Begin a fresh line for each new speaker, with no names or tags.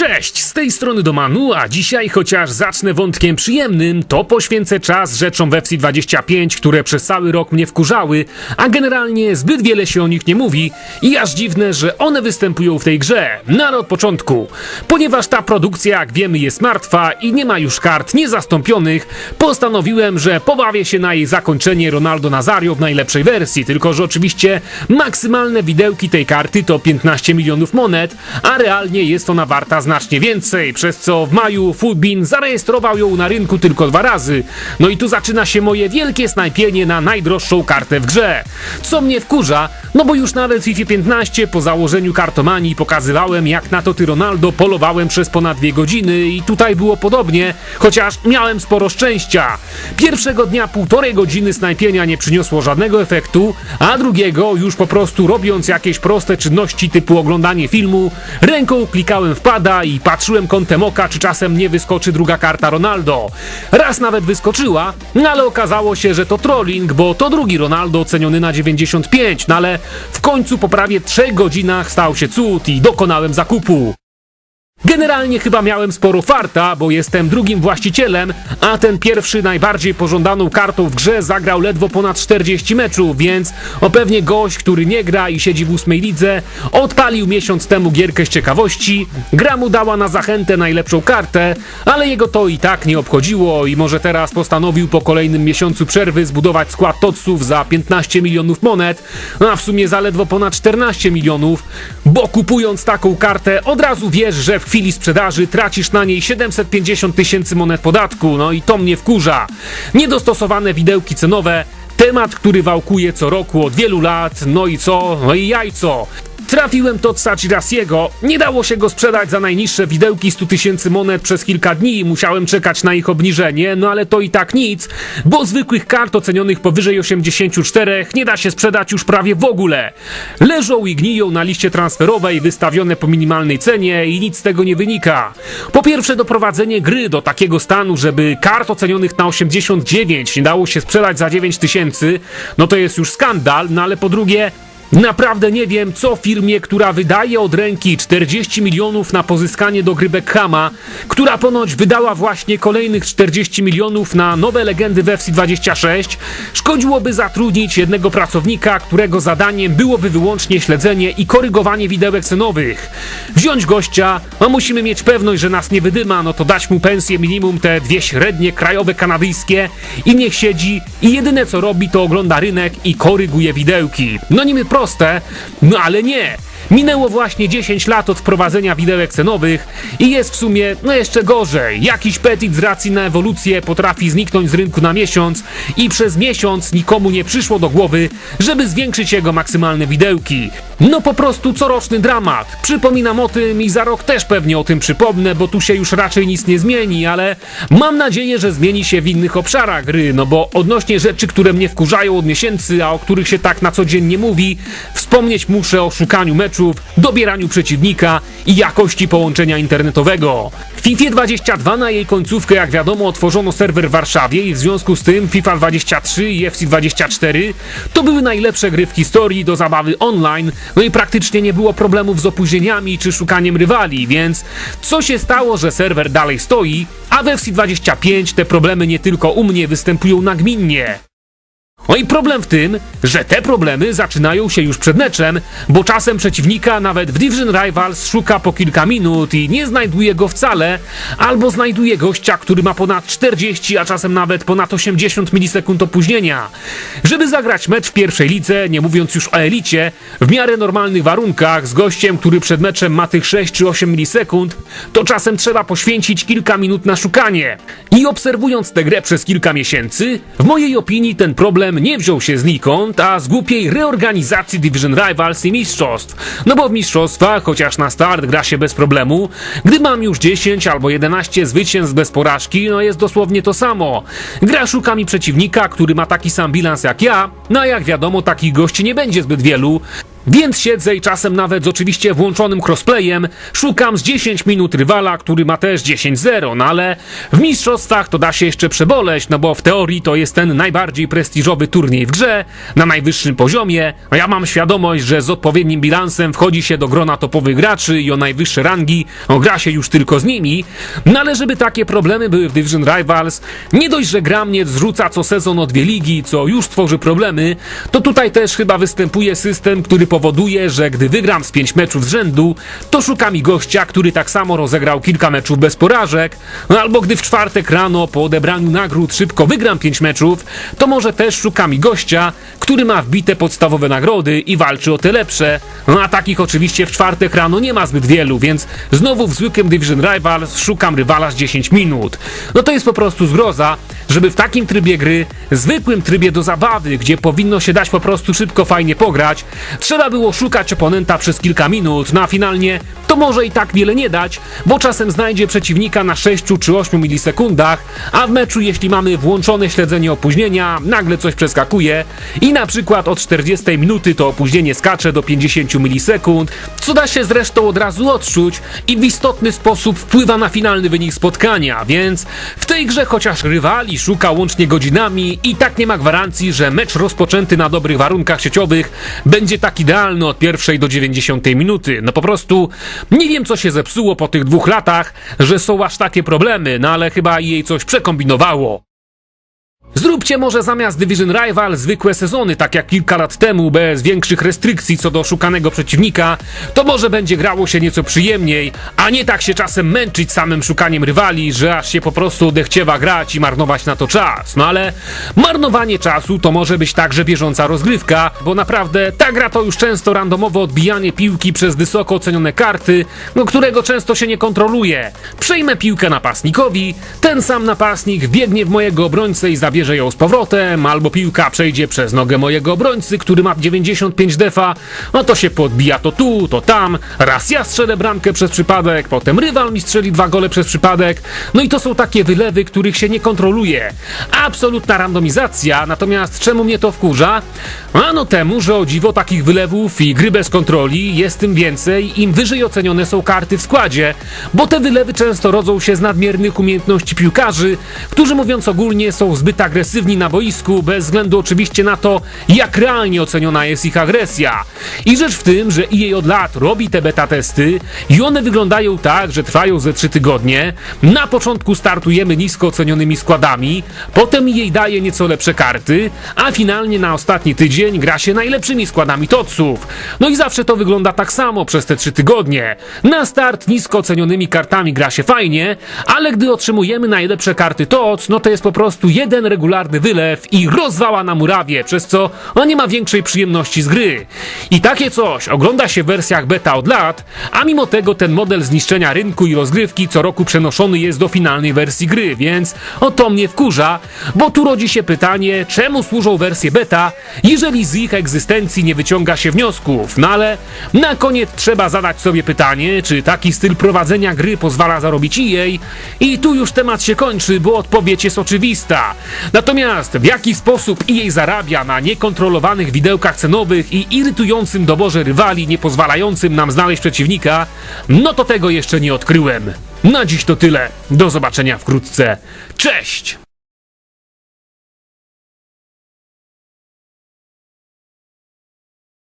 Cześć, z tej strony Domanu, a dzisiaj chociaż zacznę wątkiem przyjemnym, to poświęcę czas rzeczom w FC25, które przez cały rok mnie wkurzały, a generalnie zbyt wiele się o nich nie mówi i aż dziwne, że one występują w tej grze, ale od początku. Ponieważ ta produkcja, jak wiemy, jest martwa i nie ma już kart niezastąpionych, postanowiłem, że pobawię się na jej zakończenie Ronaldo Nazario w najlepszej wersji, tylko że oczywiście maksymalne widełki tej karty to 15 milionów monet, a realnie jest ona warta znacznie więcej, przez co w maju Foodbean zarejestrował ją na rynku tylko dwa razy. No i tu zaczyna się moje wielkie snajpienie na najdroższą kartę w grze. Co mnie wkurza, no bo już nawet w FIFA 15 po założeniu kartomanii pokazywałem jak na to ty Ronaldo polowałem przez ponad dwie godziny i tutaj było podobnie, chociaż miałem sporo szczęścia. Pierwszego dnia półtorej godziny snajpienia nie przyniosło żadnego efektu, a drugiego już po prostu robiąc jakieś proste czynności typu oglądanie filmu, ręką klikałem w i patrzyłem kątem oka, czy czasem nie wyskoczy druga karta Ronaldo. Raz nawet wyskoczyła, no ale okazało się, że to trolling, bo to drugi Ronaldo oceniony na 95, no ale w końcu po prawie 3 godzinach stał się cud i dokonałem zakupu. Generalnie chyba miałem sporo farta, bo jestem drugim właścicielem, a ten pierwszy najbardziej pożądaną kartą w grze zagrał ledwo ponad 40 meczów, więc o pewnie gość, który nie gra i siedzi w ósmej lidze, odpalił miesiąc temu gierkę z ciekawości, gra mu dała na zachętę najlepszą kartę, ale jego to i tak nie obchodziło i może teraz postanowił po kolejnym miesiącu przerwy zbudować skład Totsów za 15 milionów monet, a w sumie za ledwo ponad 14 milionów, bo kupując taką kartę od razu wiesz, że w chwili sprzedaży tracisz na niej 750 tysięcy monet podatku, no i to mnie wkurza. Niedostosowane widełki cenowe, temat, który wałkuje co roku od wielu lat, no i co? No i jajco. Trafiłem to Rasiego. Nie dało się go sprzedać za najniższe widełki 100 tysięcy monet przez kilka dni musiałem czekać na ich obniżenie, no ale to i tak nic, bo zwykłych kart ocenionych powyżej 84 nie da się sprzedać już prawie w ogóle. Leżą i gniją na liście transferowej wystawione po minimalnej cenie i nic z tego nie wynika. Po pierwsze doprowadzenie gry do takiego stanu, żeby kart ocenionych na 89 nie dało się sprzedać za 9 tysięcy, no to jest już skandal, no ale po drugie Naprawdę nie wiem, co firmie, która wydaje od ręki 40 milionów na pozyskanie do gry Beckhama, która ponoć wydała właśnie kolejnych 40 milionów na nowe legendy w FC26, szkodziłoby zatrudnić jednego pracownika, którego zadaniem byłoby wyłącznie śledzenie i korygowanie widełek cenowych. Wziąć gościa, a musimy mieć pewność, że nas nie wydyma, no to dać mu pensję minimum te dwie średnie krajowe kanadyjskie i niech siedzi i jedyne co robi to ogląda rynek i koryguje widełki. No niby proste, no ale nie. Minęło właśnie 10 lat od wprowadzenia widełek cenowych i jest w sumie no jeszcze gorzej. Jakiś petit z racji na ewolucję potrafi zniknąć z rynku na miesiąc i przez miesiąc nikomu nie przyszło do głowy, żeby zwiększyć jego maksymalne widełki. No po prostu coroczny dramat. Przypominam o tym i za rok też pewnie o tym przypomnę, bo tu się już raczej nic nie zmieni, ale mam nadzieję, że zmieni się w innych obszarach gry, no bo odnośnie rzeczy, które mnie wkurzają od miesięcy, a o których się tak na co dzień nie mówi, wspomnieć muszę o szukaniu meczów, dobieraniu przeciwnika i jakości połączenia internetowego. W FIFA 22 na jej końcówkę, jak wiadomo, otworzono serwer w Warszawie i w związku z tym FIFA 23 i FC 24 to były najlepsze gry w historii do zabawy online, no i praktycznie nie było problemów z opóźnieniami czy szukaniem rywali, więc co się stało, że serwer dalej stoi, a w FC 25 te problemy nie tylko u mnie występują nagminnie. No i problem w tym, że te problemy zaczynają się już przed meczem, bo czasem przeciwnika nawet w Division Rivals szuka po kilka minut i nie znajduje go wcale, albo znajduje gościa, który ma ponad 40, a czasem nawet ponad 80 milisekund opóźnienia. Żeby zagrać mecz w pierwszej lidze, nie mówiąc już o elicie, w miarę normalnych warunkach, z gościem, który przed meczem ma tych 6 czy 8 milisekund, to czasem trzeba poświęcić kilka minut na szukanie. I obserwując tę grę przez kilka miesięcy, w mojej opinii ten problem nie wziął się znikąd, a z głupiej reorganizacji Division Rivals i mistrzostw. No bo w mistrzostwach, chociaż na start gra się bez problemu, gdy mam już 10 albo 11 zwycięstw bez porażki, no jest dosłownie to samo. Gra szuka mi przeciwnika, który ma taki sam bilans jak ja, no a jak wiadomo takich gości nie będzie zbyt wielu, Więc siedzę i czasem nawet z oczywiście włączonym crossplayem szukam z 10 minut rywala, który ma też 10-0, no ale w mistrzostwach to da się jeszcze przeboleć, no bo w teorii to jest ten najbardziej prestiżowy turniej w grze, na najwyższym poziomie. No ja mam świadomość, że z odpowiednim bilansem wchodzi się do grona topowych graczy i o najwyższe rangi no, gra się już tylko z nimi, no ale żeby takie problemy były w Division Rivals, nie dość, że gra mnie zrzuca co sezon o dwie ligi, co już tworzy problemy, to tutaj też chyba występuje system, który powoduje, że gdy wygram z pięć meczów z rzędu, to szuka mi gościa, który tak samo rozegrał kilka meczów bez porażek, no albo gdy w czwartek rano po odebraniu nagród szybko wygram pięć meczów, to może też szuka mi gościa, który ma wbite podstawowe nagrody i walczy o te lepsze. No a takich oczywiście w czwartek rano nie ma zbyt wielu, więc znowu w zwykłym Division Rivals szukam rywala z 10 minut. No to jest po prostu zgroza, żeby w takim trybie gry, zwykłym trybie do zabawy, gdzie powinno się dać po prostu szybko fajnie pograć, trzeba było szukać oponenta przez kilka minut, no a finalnie to może i tak wiele nie dać, bo czasem znajdzie przeciwnika na 6 czy 8 milisekundach, a w meczu jeśli mamy włączone śledzenie opóźnienia, nagle coś przeskakuje i na przykład od 40 minuty to opóźnienie skacze do 50 milisekund, co da się zresztą od razu odczuć i w istotny sposób wpływa na finalny wynik spotkania, więc w tej grze chociaż rywali szuka łącznie godzinami i tak nie ma gwarancji, że mecz rozpoczęty na dobrych warunkach sieciowych będzie tak idealny od pierwszej do 90 minuty. No po prostu nie wiem co się zepsuło po tych dwóch latach, że są aż takie problemy, no ale chyba jej coś przekombinowało. Zróbcie może zamiast Division Rival zwykłe sezony, tak jak kilka lat temu, bez większych restrykcji co do szukanego przeciwnika, to może będzie grało się nieco przyjemniej, a nie tak się czasem męczyć samym szukaniem rywali, że aż się po prostu odechciewa grać i marnować na to czas. No ale marnowanie czasu to może być także bieżąca rozgrywka, bo naprawdę ta gra to już często randomowe odbijanie piłki przez wysoko ocenione karty, no którego często się nie kontroluje. Przejmę piłkę napastnikowi, ten sam napastnik biegnie w mojego obrońcę i zabierze ją z powrotem, albo piłka przejdzie przez nogę mojego obrońcy, który ma 95 defa, no to się podbija to tu, to tam, raz ja strzelę bramkę przez przypadek, potem rywal mi strzeli dwa gole przez przypadek, no i to są takie wylewy, których się nie kontroluje. Absolutna randomizacja, natomiast czemu mnie to wkurza? Ano temu, że o dziwo takich wylewów i gry bez kontroli jest tym więcej, im wyżej ocenione są karty w składzie, bo te wylewy często rodzą się z nadmiernych umiejętności piłkarzy, którzy mówiąc ogólnie są zbyt agresywni na boisku, bez względu oczywiście na to, jak realnie oceniona jest ich agresja. I rzecz w tym, że EA od lat robi te beta testy i one wyglądają tak, że trwają ze 3 tygodnie. Na początku startujemy nisko ocenionymi składami, potem EA daje nieco lepsze karty, a finalnie na ostatni tydzień gra się najlepszymi składami toców. No i zawsze to wygląda tak samo przez te 3 tygodnie. Na start nisko ocenionymi kartami gra się fajnie, ale gdy otrzymujemy najlepsze karty TOC, no to jest po prostu jeden regularny wylew i rozwała na murawie, przez co on nie ma większej przyjemności z gry. I takie coś ogląda się w wersjach beta od lat, a mimo tego ten model zniszczenia rynku i rozgrywki co roku przenoszony jest do finalnej wersji gry, więc o to mnie wkurza, bo tu rodzi się pytanie, czemu służą wersje beta, jeżeli z ich egzystencji nie wyciąga się wniosków. No ale na koniec trzeba zadać sobie pytanie, czy taki styl prowadzenia gry pozwala zarobić jej i tu już temat się kończy, bo odpowiedź jest oczywista. Natomiast w jaki sposób EA zarabia na niekontrolowanych widełkach cenowych i irytującym doborze rywali, nie pozwalającym nam znaleźć przeciwnika, no to tego jeszcze nie odkryłem. Na dziś to tyle. Do zobaczenia wkrótce. Cześć!